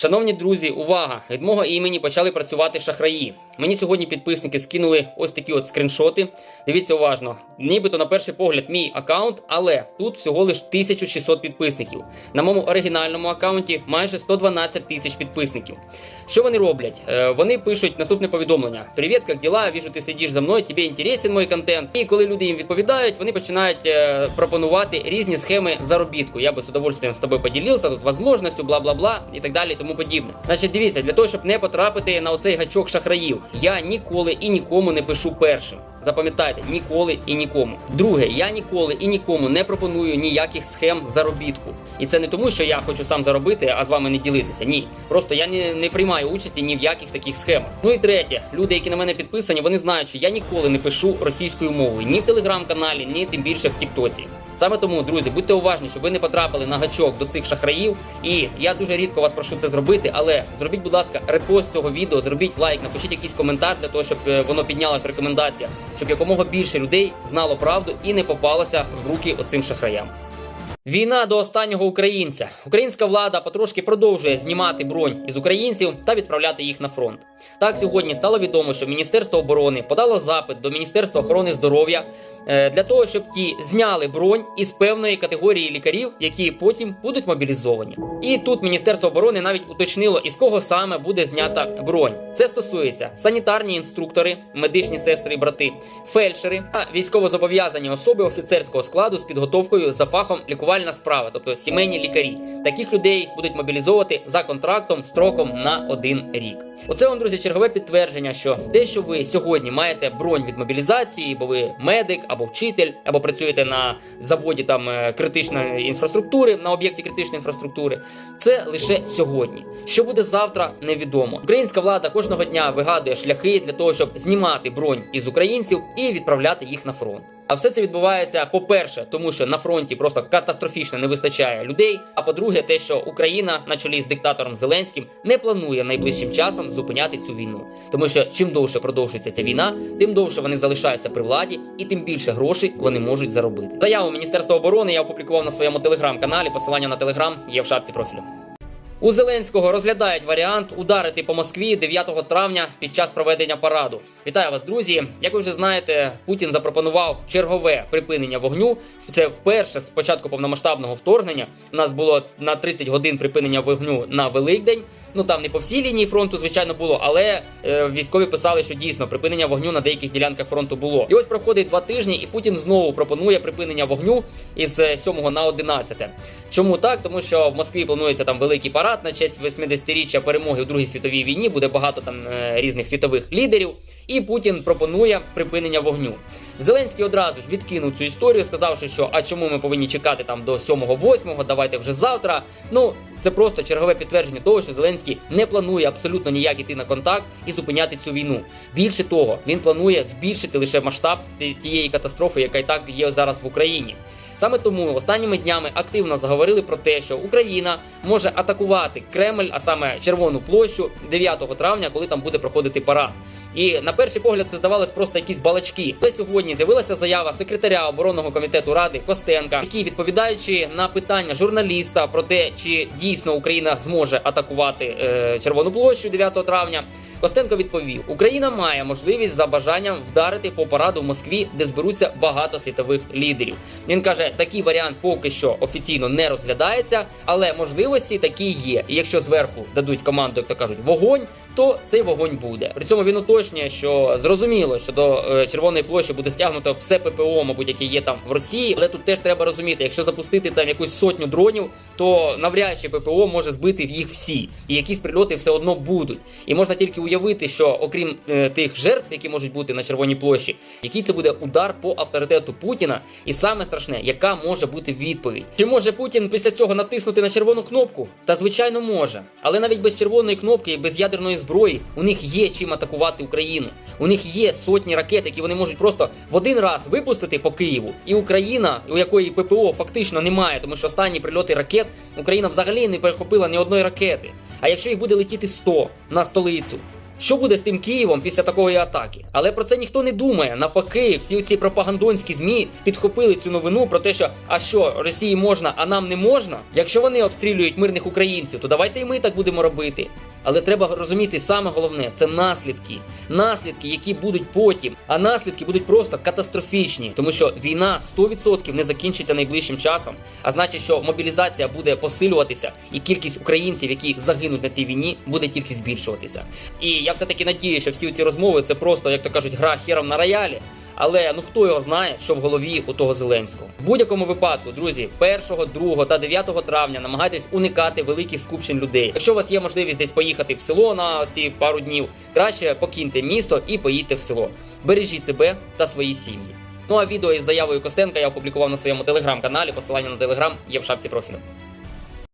Шановні друзі, увага! Від мого імені почали працювати шахраї. Мені сьогодні підписники скинули ось такі от скріншоти. Дивіться уважно. Нібито на перший погляд мій аккаунт, але тут всього лиш 1600 підписників. На моєму оригінальному аккаунті майже 112 тисяч підписників. Що вони роблять? Е, Вони пишуть наступне повідомлення: Привіт, як діла? Віжу, ти сидиш за мною, тобі інтересен мой контент. І коли люди їм відповідають, вони починають е, пропонувати різні схеми заробітку. Я би з удовольствием з тобою поділився, тут возможністю, бла бла бла і так далі, і тому подібне. Значить, дивіться, для того, щоб не потрапити на оцей гачок шахраїв, я ніколи і нікому не пишу першим. Запам'ятайте, ніколи і нікому. Друге, я ніколи і нікому не пропоную ніяких схем заробітку. І це не тому, що я хочу сам заробити, а з вами не ділитися. Ні. Просто я не, не приймаю участі ні в яких таких схемах. Ну і третє, люди, які на мене підписані, вони знають, що я ніколи не пишу російською мовою ні в телеграм-каналі, ні тим більше в Тіктоці. Саме тому, друзі, будьте уважні, щоб ви не потрапили на гачок до цих шахраїв. І я дуже рідко вас прошу це зробити, але зробіть, будь ласка, репост цього відео, зробіть лайк, напишіть якийсь коментар для того, щоб е, воно піднялось в рекомендаціях, щоб якомога більше людей знало правду і не попалося в руки оцим шахраям. Війна до останнього українця. Українська влада потрошки продовжує знімати бронь із українців та відправляти їх на фронт. Так сьогодні стало відомо, що Міністерство оборони подало запит до Міністерства охорони здоров'я е, для того, щоб ті зняли бронь із певної категорії лікарів, які потім будуть мобілізовані. І тут Міністерство оборони навіть уточнило, із кого саме буде знята бронь. Це стосується санітарні інструктори, медичні сестри і брати, фельдшери та військовозобов'язані особи офіцерського складу з підготовкою за фахом лікувальна справа, тобто сімейні лікарі. Таких людей будуть мобілізовувати за контрактом строком на один рік. Оце вам, друзі, чергове підтвердження, що те, що ви сьогодні маєте бронь від мобілізації, бо ви медик або вчитель, або працюєте на заводі там е, критичної інфраструктури, на об'єкті критичної інфраструктури, це лише сьогодні. Що буде завтра, невідомо. Українська влада кожного дня вигадує шляхи для того, щоб знімати бронь із українців і відправляти їх на фронт. А все це відбувається, по-перше, тому що на фронті просто катастрофічно не вистачає людей. А по-друге, те, що Україна на чолі з диктатором Зеленським не планує найближчим часом зупиняти цю війну, тому що чим довше продовжується ця війна, тим довше вони залишаються при владі, і тим більше грошей вони можуть заробити. Заяву Міністерства оборони я опублікував на своєму телеграм-каналі. Посилання на телеграм є в шапці профілю. У Зеленського розглядають варіант ударити по Москві 9 травня під час проведення параду. Вітаю вас, друзі! Як ви вже знаєте, Путін запропонував чергове припинення вогню. Це вперше з початку повномасштабного вторгнення. У нас було на 30 годин припинення вогню на Великдень. Ну там не по всій лінії фронту, звичайно, було, але е, військові писали, що дійсно припинення вогню на деяких ділянках фронту було. І ось проходить два тижні, і Путін знову пропонує припинення вогню із е, 7 на 11. Чому так? Тому що в Москві планується там великий парад на честь 80-річчя перемоги у Другій світовій війні. Буде багато там е, різних світових лідерів, і Путін пропонує припинення вогню. Зеленський одразу ж відкинув цю історію, сказавши, що а чому ми повинні чекати там до 7-8, давайте вже завтра. Ну це просто чергове підтвердження того, що Зеленський не планує абсолютно ніяк іти на контакт і зупиняти цю війну. Більше того, він планує збільшити лише масштаб тієї катастрофи, яка і так є зараз в Україні. Саме тому останніми днями активно заговорили про те, що Україна може атакувати Кремль, а саме Червону площу 9 травня, коли там буде проходити парад. І на перший погляд це здавалось просто якісь балачки. Але сьогодні з'явилася заява секретаря оборонного комітету ради Костенка, який відповідаючи на питання журналіста про те, чи дійсно Україна зможе атакувати е, Червону площу 9 травня. Костенко відповів: Україна має можливість за бажанням вдарити по параду в Москві, де зберуться багато світових лідерів. Він каже, такий варіант поки що офіційно не розглядається, але можливості такі є. І якщо зверху дадуть команду, як то кажуть, вогонь, то цей вогонь буде. При цьому він уточнює, що зрозуміло, що до е, Червоної площі буде стягнуто все ППО, мабуть, яке є там в Росії. Але тут теж треба розуміти, якщо запустити там якусь сотню дронів, то навряд чи ППО може збити їх всі, і якісь прильоти все одно будуть. І можна тільки уявити, що окрім е, тих жертв, які можуть бути на Червоній площі, який це буде удар по авторитету Путіна, і саме страшне, яка може бути відповідь. Чи може Путін після цього натиснути на червону кнопку? Та звичайно може. Але навіть без червоної кнопки і без ядерної зброї у них є чим атакувати Україну. У них є сотні ракет, які вони можуть просто в один раз випустити по Києву. І Україна, у якої ППО фактично немає, тому що останні прильоти ракет Україна взагалі не перехопила ні одної ракети. А якщо їх буде летіти 100 на столицю, Що буде з тим Києвом після такої атаки? Але про це ніхто не думає. Навпаки, всі ці пропагандонські змі підхопили цю новину про те, що а що Росії можна, а нам не можна. Якщо вони обстрілюють мирних українців, то давайте і ми так будемо робити. Але треба розуміти саме головне це наслідки. Наслідки, які будуть потім. А наслідки будуть просто катастрофічні, тому що війна 100% не закінчиться найближчим часом. А значить, що мобілізація буде посилюватися, і кількість українців, які загинуть на цій війні, буде тільки збільшуватися. І я все таки надію, що всі ці розмови це просто, як то кажуть, гра хером на роялі. Але ну хто його знає, що в голові у того Зеленського. В будь-якому випадку, друзі, 1, 2 та 9 травня намагайтесь уникати великих скупчень людей. Якщо у вас є можливість десь поїхати в село на ці пару днів, краще покиньте місто і поїдьте в село. Бережіть себе та свої сім'ї. Ну а відео із заявою Костенка я опублікував на своєму телеграм-каналі. Посилання на телеграм є в шапці профілю.